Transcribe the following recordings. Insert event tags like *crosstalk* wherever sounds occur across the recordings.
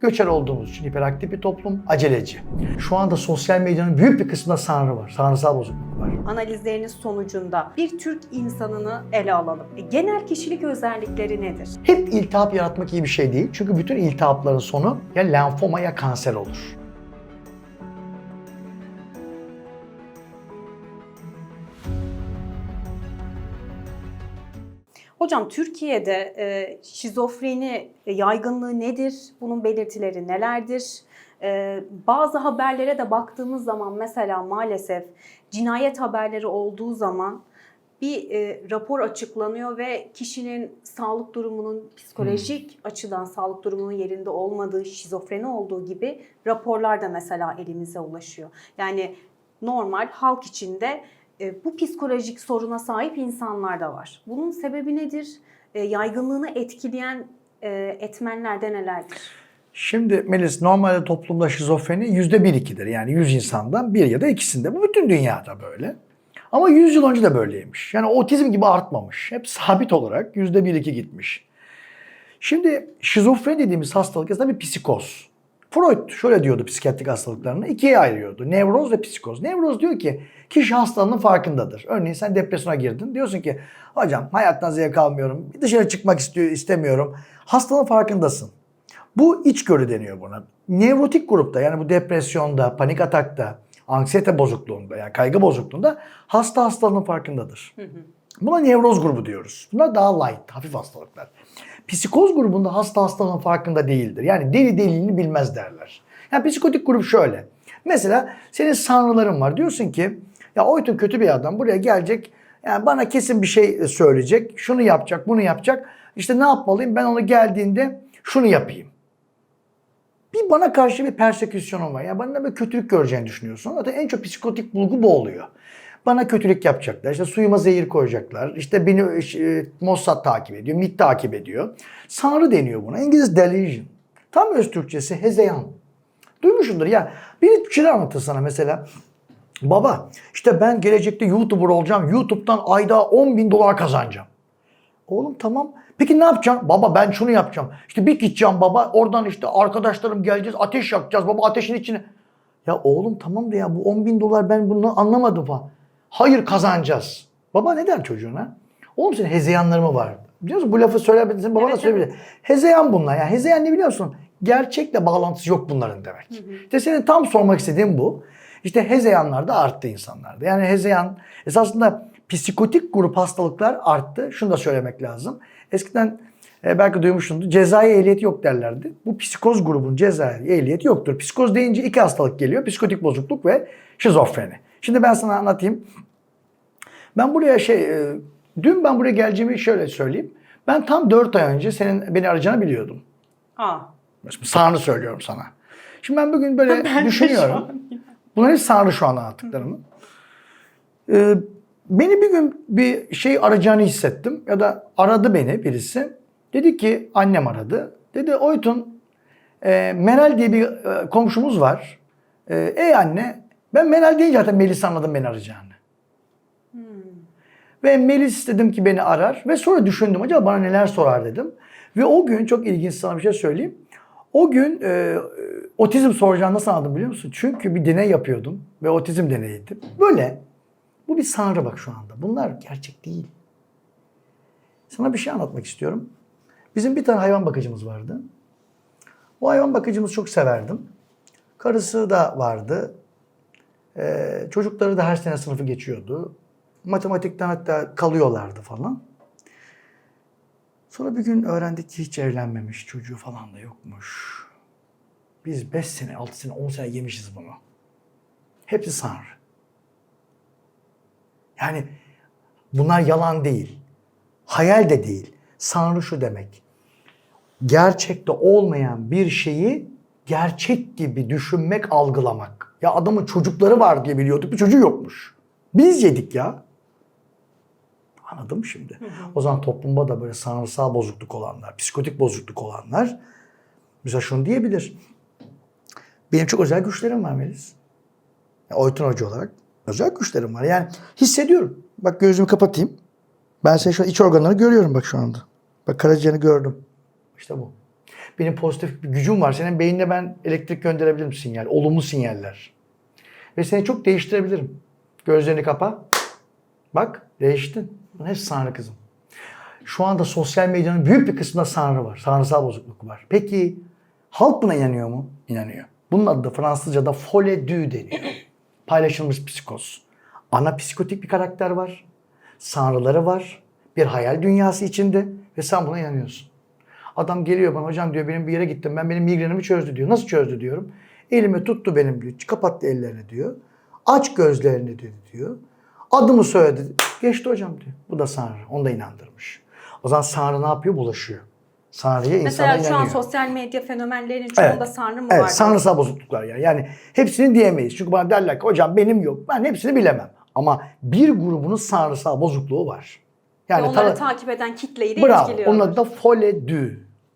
göçer olduğumuz için hiperaktif bir toplum, aceleci. Şu anda sosyal medyanın büyük bir kısmında sanrı var. Sanrısal bozukluk var. Analizleriniz sonucunda bir Türk insanını ele alalım. E, Genel kişilik özellikleri nedir? Hep iltihap yaratmak iyi bir şey değil. Çünkü bütün iltihapların sonu ya lenfoma ya kanser olur. Hocam Türkiye'de e, şizofreni yaygınlığı nedir? Bunun belirtileri nelerdir? E, bazı haberlere de baktığımız zaman mesela maalesef cinayet haberleri olduğu zaman bir e, rapor açıklanıyor ve kişinin sağlık durumunun psikolojik açıdan sağlık durumunun yerinde olmadığı, şizofreni olduğu gibi raporlar da mesela elimize ulaşıyor. Yani normal halk içinde bu psikolojik soruna sahip insanlar da var. Bunun sebebi nedir? E, yaygınlığını etkileyen e, etmenlerde nelerdir? Şimdi Melis normalde toplumda şizofreni yüzde bir ikidir. Yani 100 insandan bir ya da ikisinde. Bu bütün dünyada böyle. Ama 100 yıl önce de böyleymiş. Yani otizm gibi artmamış. Hep sabit olarak yüzde bir iki gitmiş. Şimdi şizofreni dediğimiz hastalık aslında bir psikoz. Freud şöyle diyordu psikiyatrik hastalıklarını ikiye ayırıyordu. Nevroz ve psikoz. Nevroz diyor ki kişi hastalığının farkındadır. Örneğin sen depresyona girdin. Diyorsun ki hocam hayattan zevk almıyorum. Dışarı çıkmak istiyor, istemiyorum. Hastalığın farkındasın. Bu içgörü deniyor buna. Nevrotik grupta yani bu depresyonda, panik atakta, anksiyete bozukluğunda yani kaygı bozukluğunda hasta hastalığının farkındadır. Buna nevroz grubu diyoruz. Bunlar daha light, hafif hastalıklar. Psikoz grubunda hasta hastalığın farkında değildir. Yani deli deliliğini bilmez derler. Yani psikotik grup şöyle. Mesela senin sanrıların var. Diyorsun ki ya Oytun kötü bir adam buraya gelecek. Yani bana kesin bir şey söyleyecek. Şunu yapacak, bunu yapacak. İşte ne yapmalıyım? Ben onu geldiğinde şunu yapayım. Bir bana karşı bir perseküsyonum var. Yani bana bir kötülük göreceğini düşünüyorsun. Zaten en çok psikotik bulgu bu oluyor. Bana kötülük yapacaklar. İşte suyuma zehir koyacaklar. İşte beni e, Mossad takip ediyor. MIT takip ediyor. Sanrı deniyor buna. İngiliz delusion. Tam öz Türkçesi hezeyan. Duymuşsundur ya. Biri bir şeyler anlatır sana mesela. Baba işte ben gelecekte YouTuber olacağım. YouTube'dan ayda 10 bin dolar kazanacağım. Oğlum tamam. Peki ne yapacağım? Baba ben şunu yapacağım. İşte bir gideceğim baba. Oradan işte arkadaşlarım geleceğiz. Ateş yakacağız baba ateşin içine. Ya oğlum tamam da ya bu 10 bin dolar ben bunu anlamadım falan. Hayır kazanacağız. Baba ne der çocuğuna? Oğlum senin hezeyanları mı var? Biliyor musun? Bu lafı söylemedin. Babana Evet, söyleyebilir. Hezeyan bunlar. Yani hezeyan ne biliyor musun? Gerçekle bağlantısı yok bunların demek. İşte senin tam sormak istediğin bu. İşte hezeyanlar da arttı insanlarda. Yani hezeyan esasında psikotik grup hastalıklar arttı. Şunu da söylemek lazım. Eskiden e, belki duymuşsundur. Cezai ehliyeti yok derlerdi. Bu psikoz grubunun cezai ehliyeti yoktur. Psikoz deyince iki hastalık geliyor. Psikotik bozukluk ve şizofreni. Şimdi ben sana anlatayım. Ben buraya şey, e, dün ben buraya geleceğimi şöyle söyleyeyim. Ben tam 4 ay önce senin beni arayacağını biliyordum. Aa, sağını söylüyorum sana. Şimdi ben bugün böyle *laughs* Ben düşünüyorum. Bunlar hep sağını şu an anlattıklarımı. Ee, beni bir gün bir şey arayacağını hissettim. Ya da aradı beni birisi. Dedi ki annem aradı. Dedi Oytun e, Meral diye bir e, komşumuz var. E, ey anne ben Meral deyince zaten Melis anladım beni arayacağını. Ve Melis dedim ki beni arar. Ve sonra düşündüm acaba bana neler sorar dedim. Ve o gün çok ilginç sana bir şey söyleyeyim. O gün e, otizm soracağını nasıl anladım biliyor musun? Çünkü bir deney yapıyordum ve otizm deneyiydi. Böyle. Bu bir sanrı bak şu anda. Bunlar gerçek değil. Sana bir şey anlatmak istiyorum. Bizim bir tane hayvan bakıcımız vardı. O hayvan bakıcımızı çok severdim. Karısı da vardı. Ee, çocukları da her sene sınıfı geçiyordu. Matematikten hatta kalıyorlardı falan. Sonra bir gün öğrendik ki hiç evlenmemiş, çocuğu falan da yokmuş. Biz 5 sene, 6 sene, 10 sene yemişiz bunu. Hepsi sanrı. Yani bunlar yalan değil. Hayal de değil. Sanrı şu demek. Gerçekte olmayan bir şeyi gerçek gibi düşünmek, algılamak. Ya adamın çocukları var diye biliyorduk, bir çocuğu yokmuş. Biz yedik ya. Anladın mı şimdi? O zaman toplumda da böyle sanrısal bozukluk olanlar, psikotik bozukluk olanlar mesela şunu diyebilir. Benim çok özel güçlerim var Melis. Ya, Oytun Hoca olarak özel güçlerim var. Yani hissediyorum. Bak gözümü kapatayım. Ben senin şu an iç organları görüyorum bak şu anda. Bak karaciğerini gördüm. İşte bu. Benim pozitif bir gücüm var. Senin beynine ben elektrik gönderebilirim sinyal. Olumlu sinyaller. Ve seni çok değiştirebilirim. Gözlerini kapa. Bak değiştin. Bunun hepsi Sanrı kızım. Şu anda sosyal medyanın büyük bir kısmında Sanrı var. Sanrısal bozukluk var. Peki halk buna inanıyor mu? İnanıyor. Bunun adı da Fransızca'da folie du deniyor. *clears throat* Paylaşılmış psikoz. Ana psikotik bir karakter var. Sanrıları var. Bir hayal dünyası içinde ve sen buna inanıyorsun. Adam geliyor bana hocam diyor benim bir yere gittim ben benim migrenimi çözdü diyor. Nasıl çözdü diyorum. Elimi tuttu benim diyor. Kapattı ellerini diyor. Aç gözlerini dedi diyor. Adımı söyledi. Geçti hocam diyor. Bu da Sanrı. Onu da inandırmış. O zaman Sanrı ne yapıyor? Bulaşıyor. Sanrı'ya insana Mesela şu an inanıyor. sosyal medya fenomenlerinin çoğunda Evet. Sanrı mı Evet, var? sanrısal bozukluklar yani. Yani hepsini diyemeyiz. Çünkü bana derler ki hocam benim yok. Ben hepsini bilemem. Ama bir grubunun sanrısal bozukluğu var. Ve Yani onları tanı- takip eden kitleyi de Bravo. etkiliyor. Onun adı da folie du.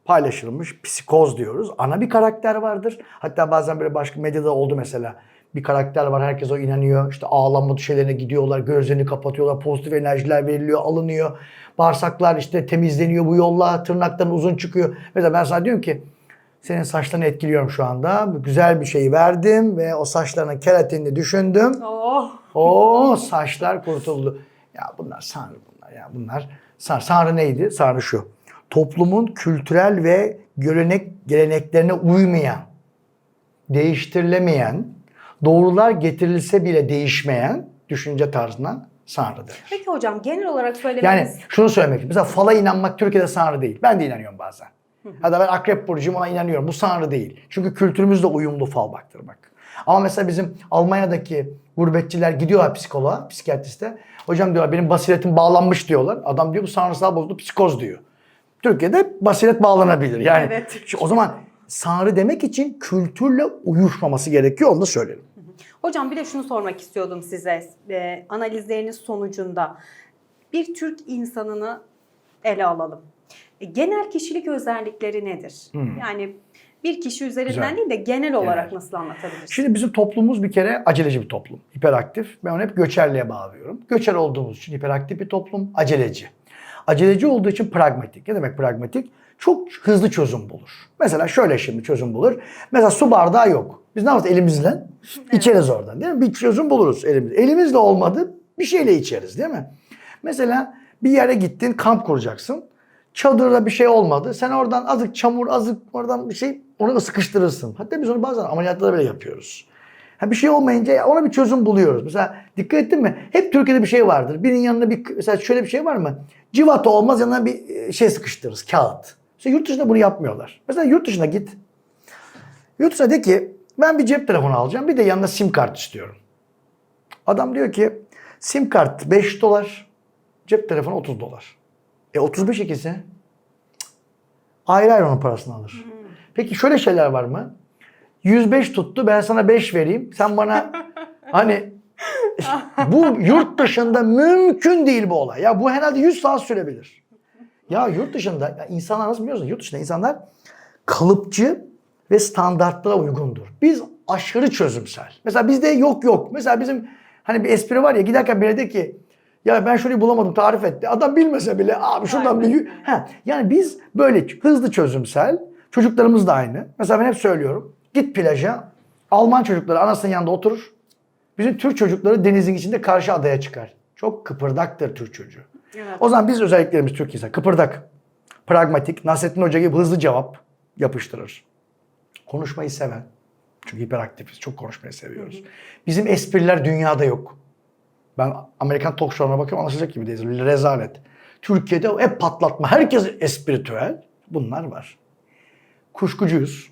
Paylaşılmış psikoz diyoruz. Ana bir karakter vardır. Hatta bazen böyle başka medyada oldu mesela. Bir karakter var herkes o inanıyor. İşte ağlama şeylerine gidiyorlar. Gözlerini kapatıyorlar. Pozitif enerjiler veriliyor, alınıyor. Bağırsaklar işte temizleniyor bu yolla. Tırnakların uzun çıkıyor. Mesela ben sana diyorum ki senin saçlarını etkiliyorum şu anda. Güzel bir şey verdim ve o saçlarının keratinini düşündüm. Oh. O saçlar kurtuldu. Ya bunlar sanrı bunlar ya bunlar. Sanrı, sanrı neydi? Sanrı şu. Toplumun kültürel ve görenek geleneklerine uymayan, değiştirilemeyen, doğrular getirilse bile değişmeyen düşünce tarzına sanrı denir. Peki hocam genel olarak Yani söylememiz... şunu söylemek istiyorum. Mesela fala inanmak Türkiye'de sanrı değil. Ben de inanıyorum bazen. Ya da ben akrep burcuyum ona inanıyorum. Bu sanrı değil. Çünkü kültürümüzle uyumlu fal baktırmak. Ama mesela bizim Almanya'daki gurbetçiler gidiyorlar psikoloğa, psikiyatriste. Hocam diyorlar benim basiretim bağlanmış diyorlar. Adam diyor bu sanrısal bozuldu psikoz diyor. Türkiye'de basiret bağlanabilir. Yani Evet. şu- o zaman sanrı demek için kültürle uyuşmaması gerekiyor onu da söyleyelim. Hocam bir de şunu sormak istiyordum size. Ee, analizleriniz sonucunda bir Türk insanını ele alalım. E, genel kişilik özellikleri nedir? Yani bir kişi üzerinden Güzel. değil de genel olarak Genel. nasıl anlatabiliriz? Şimdi bizim toplumumuz bir kere aceleci bir toplum. Hiperaktif. Ben onu hep göçerliğe bağlıyorum. Göçer olduğumuz için hiperaktif bir toplum. Aceleci. Aceleci olduğu için pragmatik. Ne demek pragmatik? Çok hızlı çözüm bulur. Mesela şöyle şimdi çözüm bulur. Mesela su bardağı yok. Biz ne yapacağız elimizle? İçeriz oradan değil mi? Bir çözüm buluruz elimizle. Elimizle olmadı bir şeyle içeriz değil mi? Mesela bir yere gittin kamp kuracaksın. Çadırda bir şey olmadı. Sen oradan azıcık çamur, azıcık oradan bir şey onu da sıkıştırırsın. Hatta biz onu bazen ameliyatlarda bile yapıyoruz. Ha bir şey olmayınca ona bir çözüm buluyoruz. Mesela dikkat ettin mi? Hep Türkiye'de bir şey vardır. Birinin yanına bir mesela şöyle bir şey var mı? Civata olmaz yanına bir e, şey sıkıştırırız. Kağıt. Mesela yurt dışında bunu yapmıyorlar. Mesela yurt dışına git. Yurt dışına de ki ben bir cep telefonu alacağım. Bir de yanına sim kart istiyorum. Adam diyor ki sim kart 5 dolar. Cep telefonu 30 dolar. E 35 ikisi. Ayrı ayrı onun parasını alır. Peki şöyle şeyler var mı? 105 tuttu ben sana 5 vereyim. Sen bana *laughs* hani *laughs* bu yurt dışında mümkün değil bu olay. Ya bu herhalde 100 saat sürebilir. Ya yurt dışında ya insanlar nasıl biliyorsun? Yurt dışında insanlar kalıpçı ve standartlara uygundur. Biz aşırı çözümsel. Mesela bizde yok yok. Mesela bizim hani bir espri var ya giderken biri de ki ya ben şurayı bulamadım tarif etti. Adam bilmese bile abi şuradan bir... yü-" Ha, yani biz böyle hızlı çözümsel. Çocuklarımız da aynı. Mesela ben hep söylüyorum. Git plaja. Alman çocukları anasının yanında oturur. Bizim Türk çocukları denizin içinde karşı adaya çıkar. Çok kıpırdaktır Türk çocuğu. Evet. O zaman biz özelliklerimiz Türk insan. Kıpırdak, pragmatik, Nasrettin Hoca gibi hızlı cevap yapıştırır. Konuşmayı seven. Çünkü hiperaktifiz. Çok konuşmayı seviyoruz. Bizim espriler dünyada yok. Ben Amerikan talk show'larına bakıyorum anlaşılacak gibi değil. Rezalet. Türkiye'de hep patlatma. Herkes espritüel. Bunlar var. Kuşkucuyuz.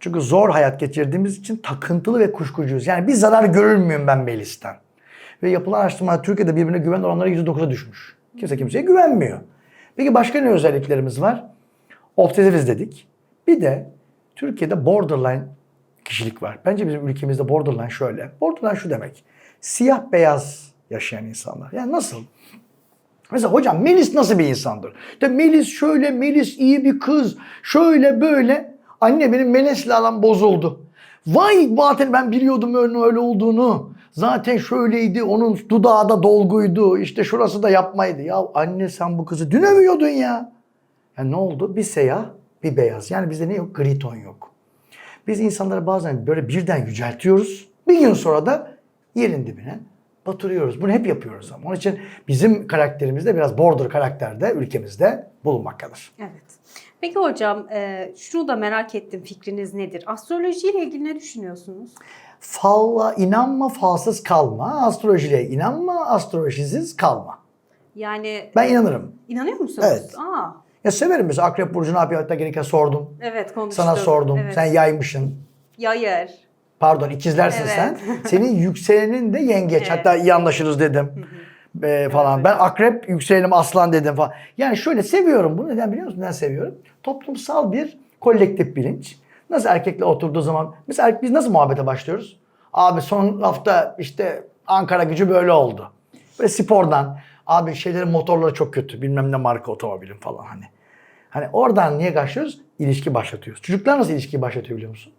Çünkü zor hayat geçirdiğimiz için takıntılı ve kuşkucuyuz. Yani bir zarar görür müyüm ben Melis'ten? Ve yapılan araştırmalar Türkiye'de birbirine güven oranları %9'a düşmüş. Kimse kimseye güvenmiyor. Peki başka ne özelliklerimiz var? Obsesifiz dedik. Bir de Türkiye'de borderline kişilik var. Bence bizim ülkemizde borderline şöyle. Borderline şu demek. Siyah beyaz yaşayan insanlar. Yani nasıl? Mesela hocam Melis nasıl bir insandır? İşte Melis şöyle, Melis iyi bir kız. Şöyle böyle. Anne benim Melis'le aram bozuldu. Vay zaten ben biliyordum öyle öyle olduğunu. Zaten şöyleydi, onun dudağı da dolguydu. İşte şurası da yapmaydı. Ya anne sen bu kızı dünemiyordun ya. Ya ne oldu? Bir seyah bir beyaz. Yani bizde ne yok? Gri ton yok. Biz insanları bazen böyle birden yüceltiyoruz. Bir gün sonra da yerin dibine batırıyoruz. Bunu hep yapıyoruz ama. Onun için bizim karakterimizde biraz border karakterde ülkemizde bulunmaktadır. Evet. Peki hocam e, şunu da merak ettim fikriniz nedir? Astrolojiyle ilgili ne düşünüyorsunuz? Falla inanma, falsız kalma. Astrolojiye inanma, astrolojisiz kalma. Yani Ben inanırım. inanıyor musunuz? Evet. Aa, Ya severim mesela Akrep Burcu ne yapıyor? Hatta gelirken sordum. evet konuştuk. Sana sordum. Evet. Sen yaymışsın. Yayır. Pardon ikizlersin Evet. sen. Senin yükselenin de yengeç. *laughs* Evet. Hatta iyi anlaşırız dedim. Ee, falan. Ben akrep yükselenim aslan dedim falan. Yani şöyle seviyorum bunu. Neden biliyor musun? Neden seviyorum? Toplumsal bir kolektif bilinç. Nasıl erkekle oturduğu zaman mesela erkek- biz nasıl muhabbete başlıyoruz? Abi son hafta işte Ankara gücü böyle oldu. Böyle spordan. Abi şeylerin motorları çok kötü. Bilmem ne marka otomobilin falan hani. Hani oradan niye başlıyoruz? İlişki başlatıyoruz. Çocuklar nasıl ilişkiyi başlatıyor biliyor musun?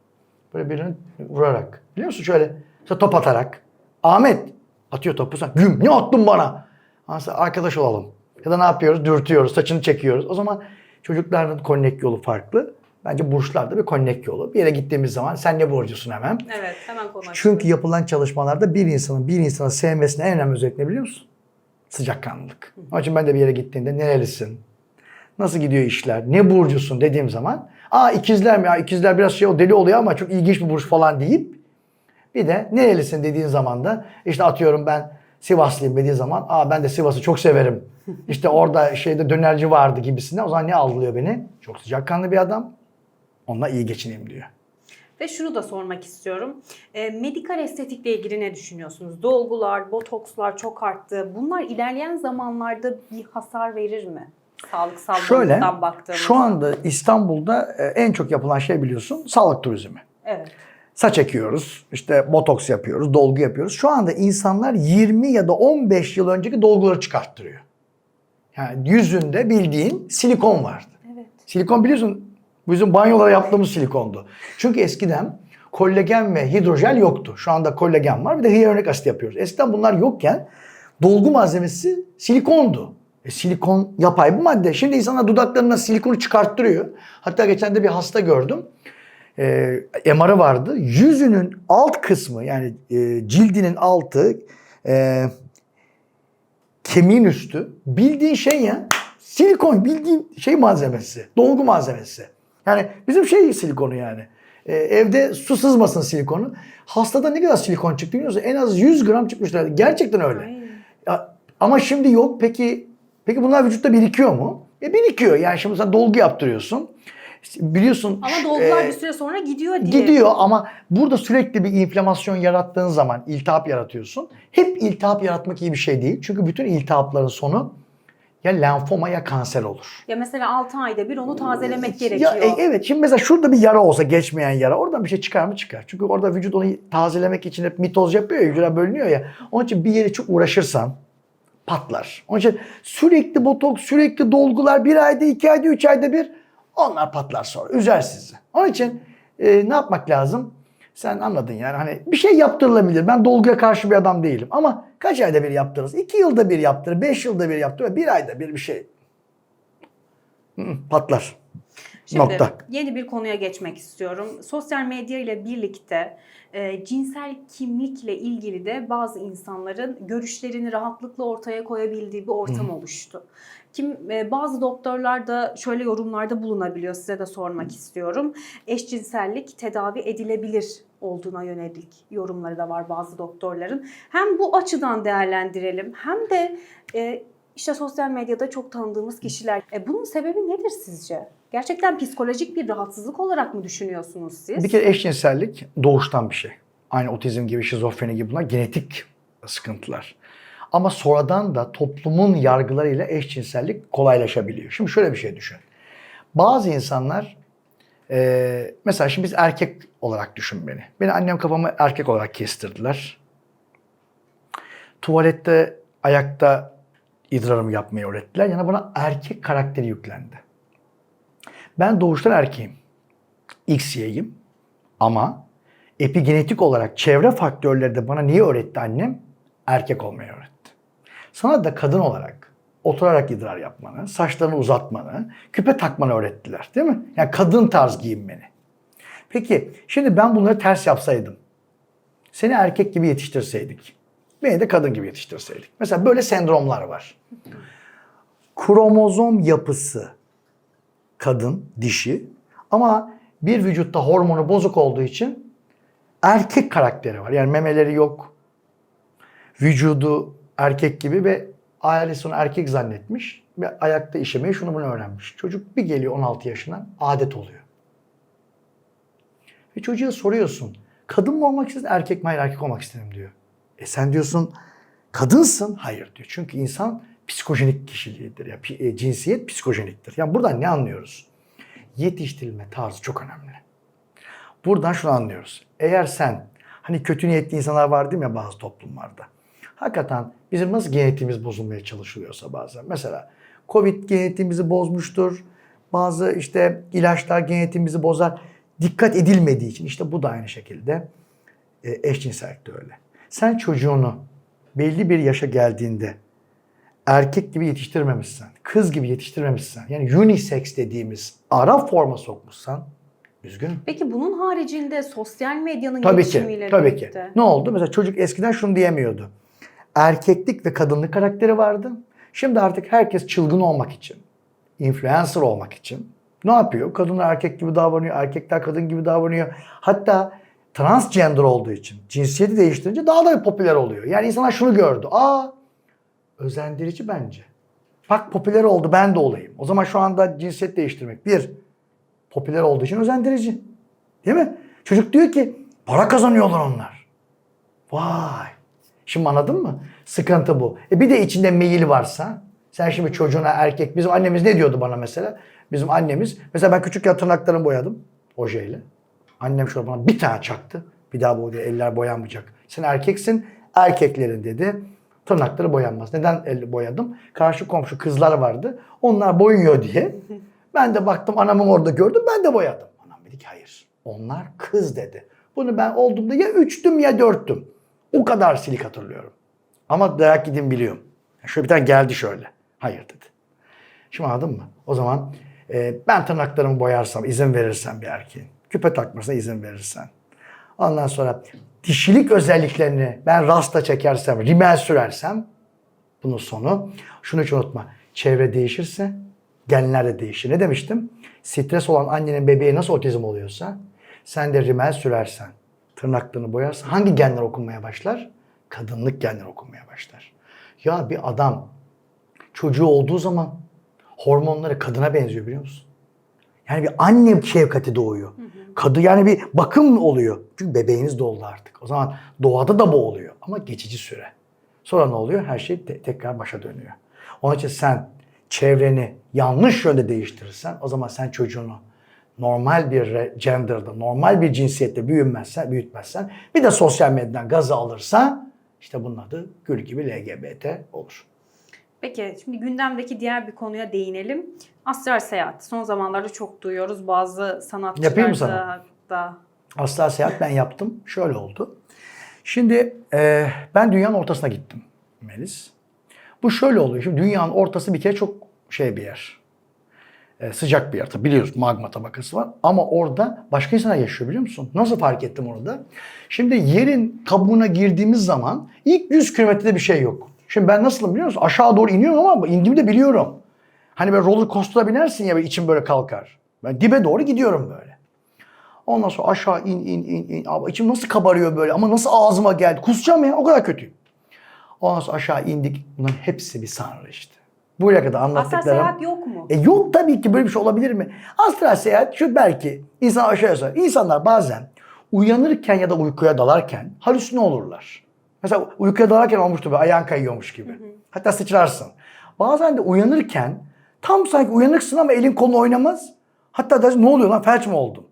Böyle birini vurarak. Biliyor musun şöyle? Mesela top atarak. Ahmet atıyor topu sen. Güm ne attın bana? Aslında arkadaş olalım. Ya da ne yapıyoruz? Dürtüyoruz, saçını çekiyoruz. O zaman çocukların konnek yolu farklı. Bence burçlarda bir konnek yolu. Bir yere gittiğimiz zaman sen ne burcusun hemen? Evet hemen konu. Çünkü yapılan çalışmalarda bir insanın bir insanı sevmesine en önemli özellik ne biliyor musun? Sıcakkanlılık. Onun için ben de bir yere gittiğimde nerelisin? Nasıl gidiyor işler? Ne burcusun dediğim zaman aa ikizler mi? Ya ikizler biraz şey o deli oluyor ama çok ilginç bir burç falan deyip bir de nerelisin dediğin zaman da işte atıyorum ben Sivaslıyım dediği zaman aa ben de Sivas'ı çok severim. *laughs* İşte orada şeyde dönerci vardı gibisinden. O zaman ne algılıyor beni? Çok sıcakkanlı bir adam. Onunla iyi geçineyim diyor. Ve şunu da sormak istiyorum. E, medikal estetikle ilgili ne düşünüyorsunuz? Dolgular, botokslar çok arttı. Bunlar ilerleyen zamanlarda bir hasar verir mi? Sağlıksal Şöyle, boyuttan baktığımız. şu anda İstanbul'da e, en çok yapılan şey biliyorsun sağlık turizmi. Evet. Saç ekiyoruz, işte botoks yapıyoruz, dolgu yapıyoruz. Şu anda insanlar 20 ya da 15 yıl önceki dolguları çıkarttırıyor. Yani yüzünde bildiğin silikon vardı. Evet. Silikon biliyorsun bizim banyolara yaptığımız silikondu. Çünkü eskiden kollagen ve hidrojel yoktu. Şu anda kollagen var bir de hyaluronik asit yapıyoruz. Eskiden bunlar yokken dolgu malzemesi silikondu. E, silikon yapay bir madde. Şimdi insanlar dudaklarına silikonu çıkarttırıyor. Hatta geçen de bir hasta gördüm. E, MR'ı vardı. Yüzünün alt kısmı yani e, cildinin altı e, kemiğin üstü bildiğin şey ya silikon bildiğin şey malzemesi dolgu malzemesi yani bizim şey silikonu yani Ee, evde su sızmasın silikonu hastada ne kadar silikon çıktı biliyor musun en az 100 gram çıkmışlar gerçekten öyle ya, ama şimdi yok peki peki bunlar vücutta birikiyor mu e birikiyor yani şimdi sen dolgu yaptırıyorsun İşte biliyorsun Ama dolgular e, bir süre sonra gidiyor diye. Gidiyor ama burada sürekli bir inflamasyon yarattığın zaman iltihap yaratıyorsun. Hep iltihap yaratmak iyi bir şey değil. Çünkü bütün iltihapların sonu ya lenfoma ya kanser olur. Ya mesela 6 ayda bir onu tazelemek gerekiyor. Ya, e, evet şimdi mesela şurada bir yara olsa geçmeyen yara oradan bir şey çıkar mı çıkar. Çünkü orada vücut onu tazelemek için hep mitoz yapıyor ya hücre bölünüyor ya. Onun için bir yeri çok uğraşırsan patlar. Onun için sürekli botoks, sürekli dolgular bir ayda, iki ayda, üç ayda bir onlar patlar sonra. Üzer sizi. Onun için e, ne yapmak lazım? Sen anladın yani hani bir şey yaptırılabilir. Ben dolguya karşı bir adam değilim. Ama kaç ayda bir yaptırırız? İki yılda bir yaptır, beş yılda bir yaptır, bir ayda bir bir şey. Patlar. Şimdi Nokta. yeni bir konuya geçmek istiyorum. Sosyal medya ile birlikte e, cinsel kimlikle ilgili de bazı insanların görüşlerini rahatlıkla ortaya koyabildiği bir ortam oluştu. Kim e, bazı doktorlar da şöyle yorumlarda bulunabiliyor. Size de sormak istiyorum. Eşcinsellik tedavi edilebilir olduğuna yönelik yorumları da var bazı doktorların. Hem bu açıdan değerlendirelim hem de e, işte sosyal medyada çok tanıdığımız kişiler. E, bunun sebebi nedir sizce? Gerçekten psikolojik bir rahatsızlık olarak mı düşünüyorsunuz siz? Bir kere eşcinsellik doğuştan bir şey. Aynı otizm gibi, şizofreni gibi bunlar genetik sıkıntılar. Ama sonradan da toplumun yargılarıyla eşcinsellik kolaylaşabiliyor. Şimdi şöyle bir şey düşün. Bazı insanlar e, mesela şimdi biz erkek olarak düşün beni. Beni annem kafamı erkek olarak kestirdiler. Tuvalette ayakta idrarımı yapmayı öğrettiler. Yani bana erkek karakteri yüklendi. Ben doğuştan erkeğim. XY'yim. Ama epigenetik olarak çevre faktörleri de bana niye öğretti annem? Erkek olmayı öğretti. Sana da kadın olarak oturarak idrar yapmanı, saçlarını uzatmanı, küpe takmanı öğrettiler değil mi? Yani kadın tarz giyinmeni. Peki şimdi ben bunları ters yapsaydım, seni erkek gibi yetiştirseydik, beni de kadın gibi yetiştirseydik. Mesela böyle sendromlar var. Kromozom yapısı kadın, dişi ama bir vücutta hormonu bozuk olduğu için erkek karakteri var. Yani memeleri yok, vücudu erkek gibi ve ailesi onu erkek zannetmiş ve ayakta işemeyi şunu bunu öğrenmiş. Çocuk bir geliyor 16 yaşına adet oluyor. Ve çocuğa soruyorsun kadın mı olmak istedin erkek mi? Hayır erkek olmak istedim diyor. E sen diyorsun kadınsın. Hayır diyor. Çünkü insan psikojenik kişiliğidir. Ya, pi- e, cinsiyet psikojeniktir. Yani buradan ne anlıyoruz? Yetiştirilme tarzı çok önemli. Buradan şunu anlıyoruz. Eğer sen hani kötü niyetli insanlar var değil mi bazı toplumlarda? Hakikaten bizim nasıl genetiğimiz bozulmaya çalışılıyorsa bazen. Mesela Covid genetiğimizi bozmuştur. Bazı işte ilaçlar genetiğimizi bozar. Dikkat edilmediği için işte bu da aynı şekilde e, eşcinsellikte öyle. Sen çocuğunu belli bir yaşa geldiğinde erkek gibi yetiştirmemişsen, kız gibi yetiştirmemişsen, yani unisex dediğimiz ara forma sokmuşsan, üzgünüm. Peki bunun haricinde sosyal medyanın Tabii ki, gelişimiyle tabii ki. birlikte Ne oldu? Mesela çocuk eskiden şunu diyemiyordu. Erkeklik ve kadınlık karakteri vardı. Şimdi artık herkes çılgın olmak için, influencer olmak için ne yapıyor? Kadınlar erkek gibi davranıyor, erkekler kadın gibi davranıyor. Hatta transgender olduğu için cinsiyeti değiştirince daha da popüler oluyor. Yani insanlar şunu gördü. Aa özendirici bence. Bak popüler oldu ben de olayım. O zaman şu anda cinsiyet değiştirmek bir popüler olduğu için özendirici. Değil mi? Çocuk diyor ki para kazanıyorlar onlar. Vay. Şimdi anladın mı? Sıkıntı bu. E bir de içinde meyil varsa sen şimdi çocuğuna erkek bizim annemiz ne diyordu bana mesela? Bizim annemiz mesela ben küçükken tırnaklarımı boyadım ojeyle. Annem şöyle bana bir tane çaktı. Bir daha bu eller boyanmayacak. Sen erkeksin erkeklerin dedi. Tırnakları boyanmaz. Neden el boyadım? Karşı komşu kızlar vardı. Onlar boyuyor diye. Ben de baktım anamın orada gördüm ben de boyadım. Anam dedi ki hayır. Onlar kız dedi. Bunu ben olduğumda ya üçtüm ya dörttüm. O kadar silik hatırlıyorum. Ama dayak yedim biliyorum. Şöyle bir tane geldi şöyle. Hayır dedi. Şimdi anladın mı? O zaman e, ben tırnaklarımı boyarsam, izin verirsen bir erkeğin. Küpe takmasına izin verirsen. Ondan sonra dişilik özelliklerini ben rasta çekersem, rimel sürersem bunun sonu. Şunu hiç unutma. Çevre değişirse genler de değişir. Ne demiştim? Stres olan annenin bebeğe nasıl otizm oluyorsa sen de rimel sürersen, tırnaklarını boyarsan hangi genler okunmaya başlar? Kadınlık genler okunmaya başlar. Ya bir adam çocuğu olduğu zaman hormonları kadına benziyor biliyor musun? Yani bir anne şefkati doğuyor. Kadı yani bir bakım oluyor. Çünkü bebeğiniz doğdu artık. O zaman doğada da bu oluyor ama geçici süre. Sonra ne oluyor? Her şey te- tekrar başa dönüyor. Onun için sen çevreni yanlış yönde değiştirirsen o zaman sen çocuğunu normal bir genderda, normal bir cinsiyette büyümezsen, büyütmezsen bir de sosyal medyadan gazı alırsa işte bunun adı gül gibi LGBT olur. Peki şimdi gündemdeki diğer bir konuya değinelim. Astral seyahat. Son zamanlarda çok duyuyoruz bazı sanatçılar Yapayım mı sana? da. Asla seyahat ben yaptım. Şöyle oldu. Şimdi e, ben dünyanın ortasına gittim Melis. Bu şöyle oluyor. Şimdi dünyanın ortası bir kere çok şey bir yer. E, sıcak bir yer. Tabii biliyoruz magma tabakası var. Ama orada başka insanlar yaşıyor biliyor musun? Nasıl fark ettim orada? Şimdi yerin kabuğuna girdiğimiz zaman ilk 100 kilometrede bir şey yok. Şimdi ben nasılım biliyor musun? Aşağı doğru iniyorum ama indiğimi de biliyorum. Hani böyle roller coaster'a binersin ya için böyle kalkar. Ben dibe doğru gidiyorum böyle. Ondan sonra aşağı in in in in. Abi içim nasıl kabarıyor böyle ama nasıl ağzıma geldi. Kusacağım ya o kadar kötüyüm. Ondan sonra aşağı indik. Bunların hepsi bir sanrı işte. Buraya kadar Astral anlattıklarım. seyahat yok mu? E yok tabii ki böyle bir şey olabilir mi? Astral seyahat şu belki insan aşağı yukarı. İnsanlar bazen uyanırken ya da uykuya dalarken halüsine olurlar. Mesela uykuya dalarken olmuştu böyle ayağın kayıyormuş gibi. Hatta sıçrarsın. Bazen de uyanırken tam sanki uyanıksın ama elin kolun oynamaz. Hatta dersin ne oluyor lan felç mi oldum?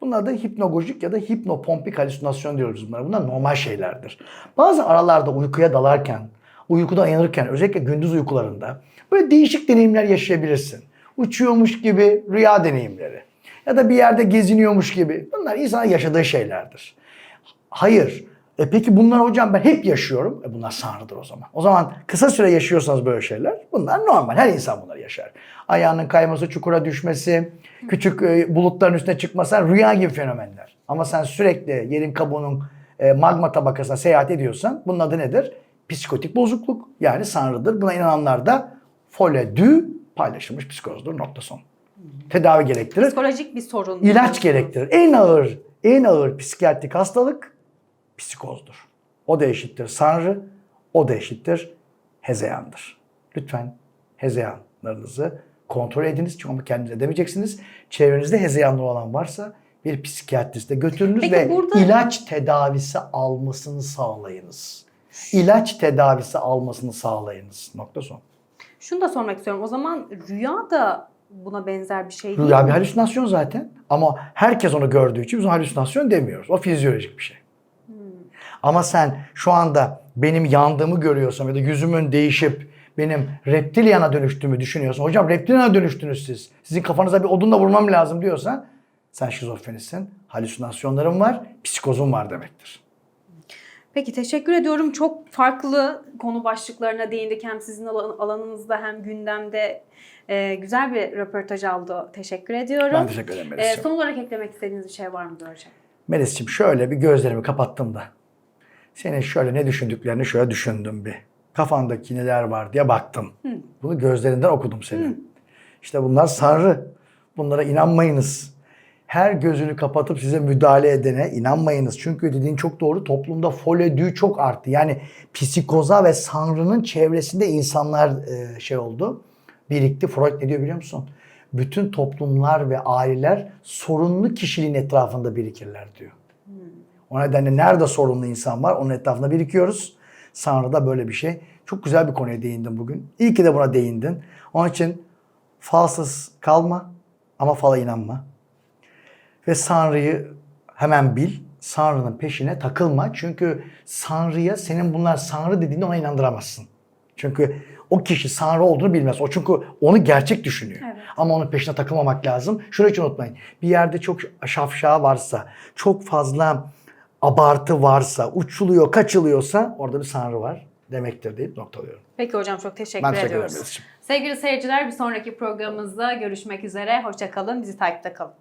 Bunlar da hipnogojik ya da hipnopompik halüsinasyon diyoruz bunlara. Bunlar normal şeylerdir. Bazı aralarda uykuya dalarken, uykuda uyanırken özellikle gündüz uykularında böyle değişik deneyimler yaşayabilirsin. Uçuyormuş gibi rüya deneyimleri ya da bir yerde geziniyormuş gibi. Bunlar insanın yaşadığı şeylerdir. Hayır, E peki bunlar hocam ben hep yaşıyorum. E bunlar sanrıdır o zaman. O zaman kısa süre yaşıyorsanız böyle şeyler bunlar normal. Her insan bunları yaşar. Ayağının kayması, çukura düşmesi, küçük e, bulutların üstüne çıkması rüya gibi fenomenler. Ama sen sürekli yerin kabuğunun e, magma tabakasına seyahat ediyorsan bunun adı nedir? Psikotik bozukluk yani sanrıdır. Buna inananlar da folie du paylaşılmış psikozdur nokta son. Tedavi gerektirir. Psikolojik bir sorun. İlaç gerektirir. En ağır, en ağır psikiyatrik hastalık psikozdur. O da eşittir sanrı, o da eşittir hezeyandır. Lütfen hezeyanlarınızı kontrol ediniz. Çünkü kendiniz edemeyeceksiniz. Çevrenizde hezeyanlı olan varsa bir psikiyatriste götürünüz Peki ve burada- ilaç tedavisi almasını sağlayınız. İlaç tedavisi almasını sağlayınız. Nokta son. Şunu da sormak istiyorum. O zaman rüya da buna benzer bir şey değil Rüya mi? bir halüsinasyon zaten. Ama herkes onu gördüğü için biz halüsinasyon demiyoruz. O fizyolojik bir şey. Ama sen şu anda benim yandığımı görüyorsan ya da yüzümün değişip benim reptilyana dönüştüğümü düşünüyorsan, hocam reptilyana dönüştünüz siz. Sizin kafanıza bir odunla vurmam lazım diyorsan sen şizofrenisin, halüsinasyonların var, psikozun var demektir. Peki teşekkür ediyorum. Çok farklı konu başlıklarına değindik. Hem sizin alan- alanınızda hem gündemde e, güzel bir röportaj aldı. Teşekkür ediyorum. Ben teşekkür ederim E, Melis'ciğim. son olarak eklemek istediğiniz bir şey var mıdır hocam? Melis'ciğim şöyle bir gözlerimi kapattım da senin şöyle ne düşündüklerini şöyle düşündüm bir. Kafandaki neler var diye baktım. Bunu gözlerinden okudum senin. İşte bunlar sanrı. Bunlara inanmayınız. Her gözünü kapatıp size müdahale edene inanmayınız. Çünkü dediğin çok doğru. Toplumda foledü çok arttı. Yani psikoza ve sanrının çevresinde insanlar e, şey oldu. Birikti. Freud ne diyor biliyor musun? Bütün toplumlar ve aileler sorunlu kişiliğin etrafında birikirler diyor. O nedenle nerede sorunlu insan var onun etrafında birikiyoruz. Sanrı'da böyle bir şey. Çok güzel bir konuya değindin bugün. İyi ki de buna değindin. Onun için falsız kalma ama fala inanma. Ve Sanrı'yı hemen bil. Sanrı'nın peşine takılma. Çünkü Sanrı'ya senin bunlar Sanrı dediğinde ona inandıramazsın. Çünkü o kişi Sanrı olduğunu bilmez. O çünkü onu gerçek düşünüyor. Evet. Ama onun peşine takılmamak lazım. Şunu hiç unutmayın. Bir yerde çok şafşağı varsa, çok fazla abartı varsa, uçuluyor, kaçılıyorsa orada bir Sanrı var demektir deyip noktalıyorum. Peki hocam çok teşekkür Ben teşekkür ederim. Sevgili seyirciler bir sonraki programımızda görüşmek üzere. Hoşçakalın. Bizi takipte kalın.